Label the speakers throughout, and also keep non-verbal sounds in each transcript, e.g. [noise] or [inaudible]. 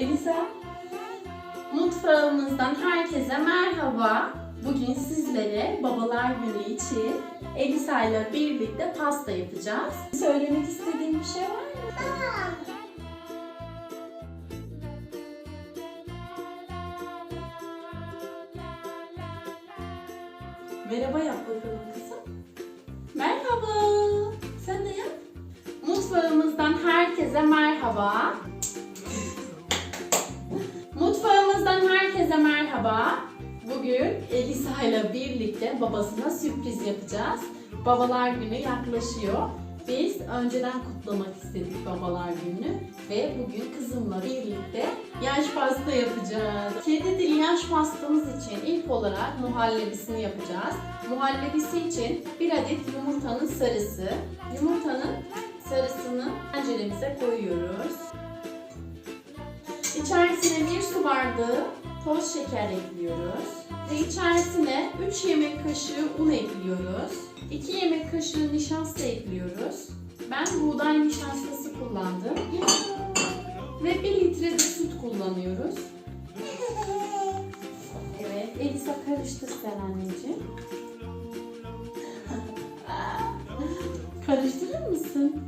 Speaker 1: Elisa. Mutfağımızdan herkese merhaba. Bugün sizlere babalar günü için Elisa ile birlikte pasta yapacağız. Söylemek istediğim bir şey var mı? Merhaba yap bakalım kızım. Merhaba. Sen de yap. Mutfağımızdan herkese merhaba. Mutfağımızdan herkese merhaba. Bugün Elisa ile birlikte babasına sürpriz yapacağız. Babalar günü yaklaşıyor. Biz önceden kutlamak istedik babalar gününü ve bugün kızımla birlikte yaş pasta yapacağız. Kedi dili yaş pastamız için ilk olarak muhallebisini yapacağız. Muhallebisi için bir adet yumurtanın sarısı. Yumurtanın sarısını tenceremize koyuyoruz. İçerisine bir su bardağı toz şeker ekliyoruz. Ve içerisine 3 yemek kaşığı un ekliyoruz. 2 yemek kaşığı nişasta ekliyoruz. Ben buğday nişastası kullandım. Ve 1 litre de süt kullanıyoruz. Evet, Elisa karıştır sen anneciğim. [laughs] Karıştırır mısın?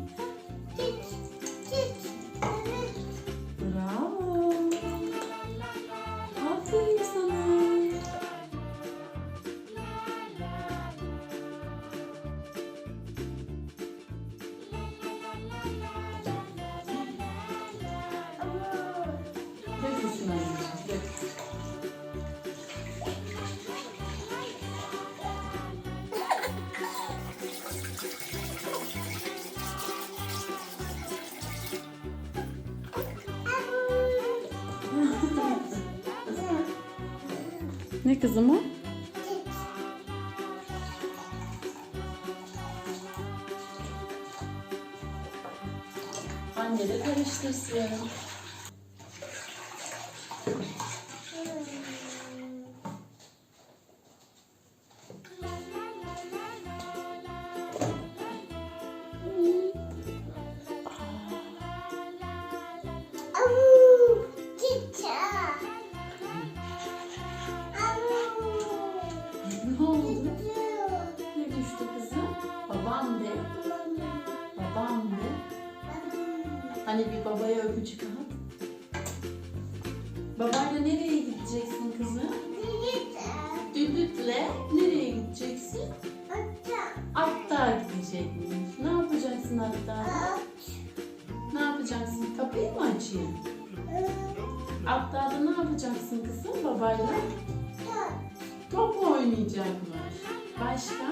Speaker 1: Ne kızım o? Anne de karıştırsın. Hani bir babaya öpücük at. Babayla nereye gideceksin kızım? Düdükle nereye gideceksin? Hatta gidecekmiş. Ne yapacaksın hatta? Ne yapacaksın? Kapıyı mı açayım? Hatta da ne yapacaksın kızım babayla? Top oynayacakmış. Başka?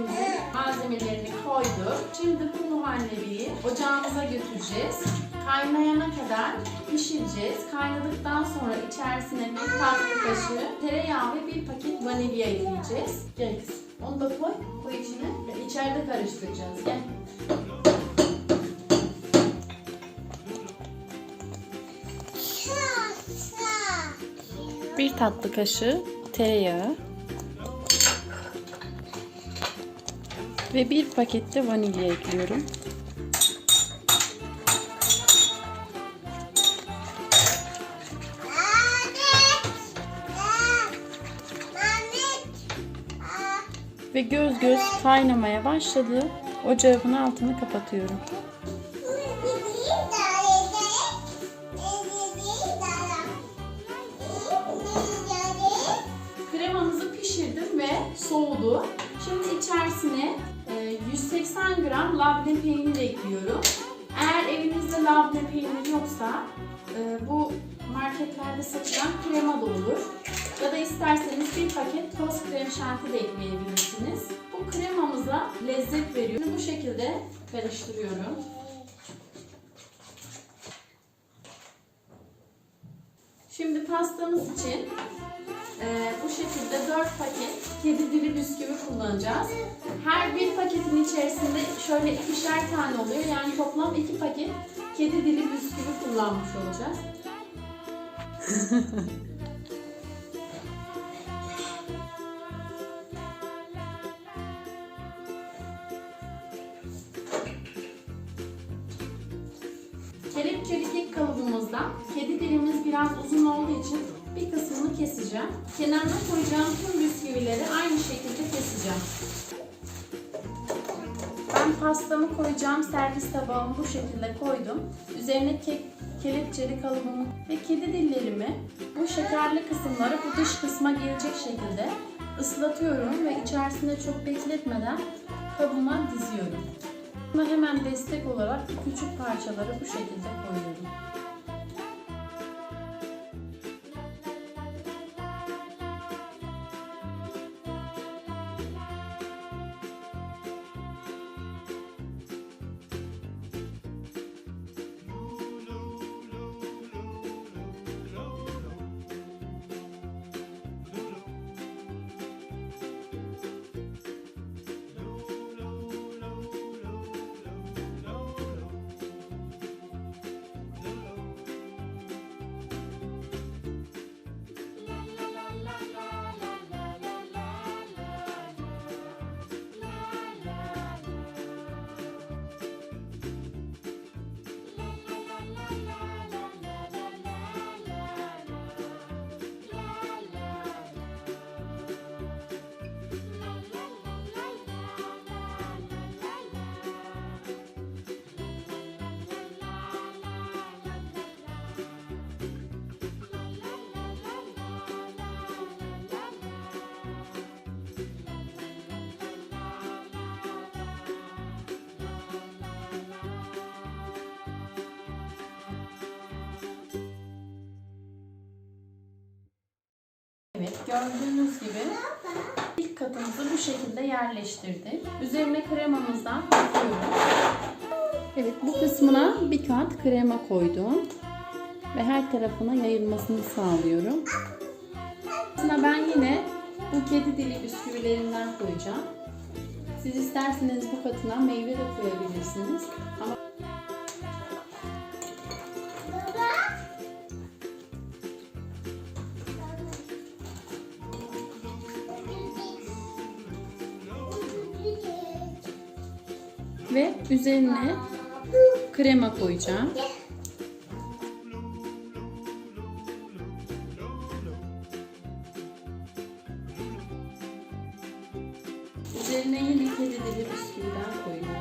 Speaker 1: Muhallebimizin malzemelerini koyduk. Şimdi bu muhallebiyi ocağımıza götüreceğiz. Kaynayana kadar pişireceğiz. Kaynadıktan sonra içerisine bir tatlı kaşığı tereyağı ve bir paket vanilya ekleyeceğiz. Gel kızım. Onu da koy. Koy içine. Ve içeride karıştıracağız. Gel. Bir tatlı kaşığı tereyağı ve bir pakette vanilya ekliyorum. Ve göz göz kaynamaya başladı. Ocağımın altını kapatıyorum. Kremamızı pişirdim ve soğudu. Şimdi içerisine 180 gram labne peynir ekliyorum. Eğer evinizde labne peynir yoksa e, bu marketlerde satılan krema da olur. Ya da isterseniz bir paket toz krem şanti de ekleyebilirsiniz. Bu kremamıza lezzet veriyor. Bu şekilde karıştırıyorum. Şimdi pastamız için e, bu şekilde 4 paket 7 dilim bisküvi kullanacağız. Her bir paketin içerisinde şöyle ikişer tane oluyor. Yani toplam iki paket kedi dili bisküvi kullanmış olacağız. [laughs] Kelepçelik ilk kalıbımızda kedi dilimiz biraz uzun olduğu için bir kısmını keseceğim. Kenarına koyacağım tüm bisküvileri aynı şekilde keseceğim. Ben pastamı koyacağım servis tabağımı bu şekilde koydum. Üzerine kek, kelepçeli kalıbımı ve kedi dillerimi bu şekerli kısımları bu dış kısma gelecek şekilde ıslatıyorum ve içerisinde çok bekletmeden kabıma diziyorum. Buna hemen destek olarak küçük parçaları bu şekilde koyuyorum. Evet gördüğünüz gibi ilk katımızı bu şekilde yerleştirdik. Üzerine kremamızdan döküyorum. Evet bu kısmına bir kat krema koydum. Ve her tarafına yayılmasını sağlıyorum. Aslında ben yine bu kedi dili bisküvilerinden koyacağım. Siz isterseniz bu katına meyve de koyabilirsiniz. Ama ve üzerine krema koyacağım. Üzerine yine kedi dili bisküviden koyuyorum.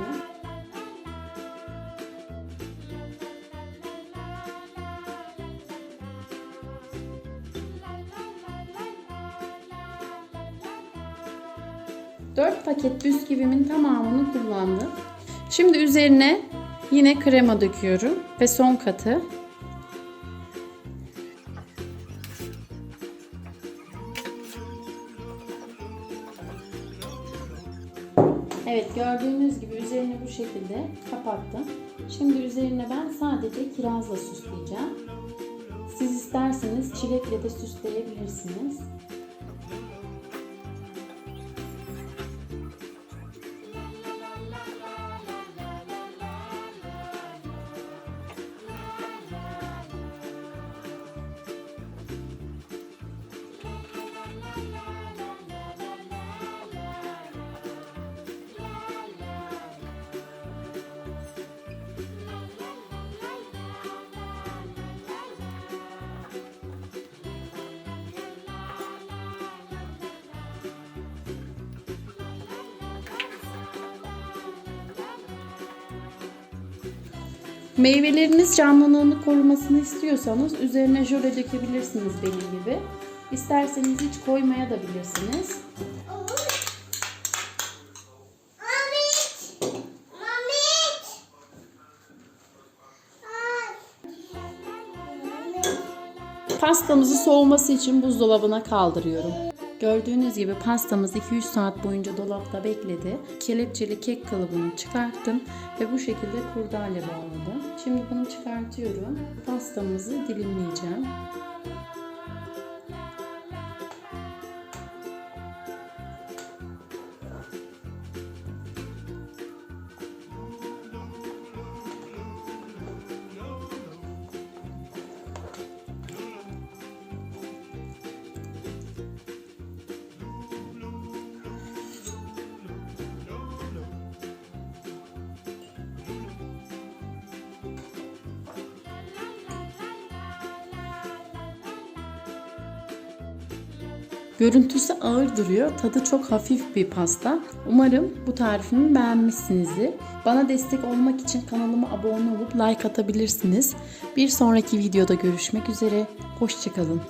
Speaker 1: Dört paket bisküvimin tamamını kullandım. Şimdi üzerine yine krema döküyorum ve son katı. Evet gördüğünüz gibi üzerini bu şekilde kapattım. Şimdi üzerine ben sadece kirazla süsleyeceğim. Siz isterseniz çilekle de süsleyebilirsiniz. Meyveleriniz canlılığını korumasını istiyorsanız üzerine jöle dökebilirsiniz benim gibi. İsterseniz hiç koymaya da bilirsiniz. Pastamızı soğuması için buzdolabına kaldırıyorum. Gördüğünüz gibi pastamız 2-3 saat boyunca dolapta bekledi. Kelepçeli kek kalıbını çıkarttım ve bu şekilde kurdale bağladım. Şimdi bunu çıkartıyorum. Pastamızı dilimleyeceğim. Görüntüsü ağır duruyor. Tadı çok hafif bir pasta. Umarım bu tarifimi beğenmişsinizdir. Bana destek olmak için kanalıma abone olup like atabilirsiniz. Bir sonraki videoda görüşmek üzere. Hoşçakalın.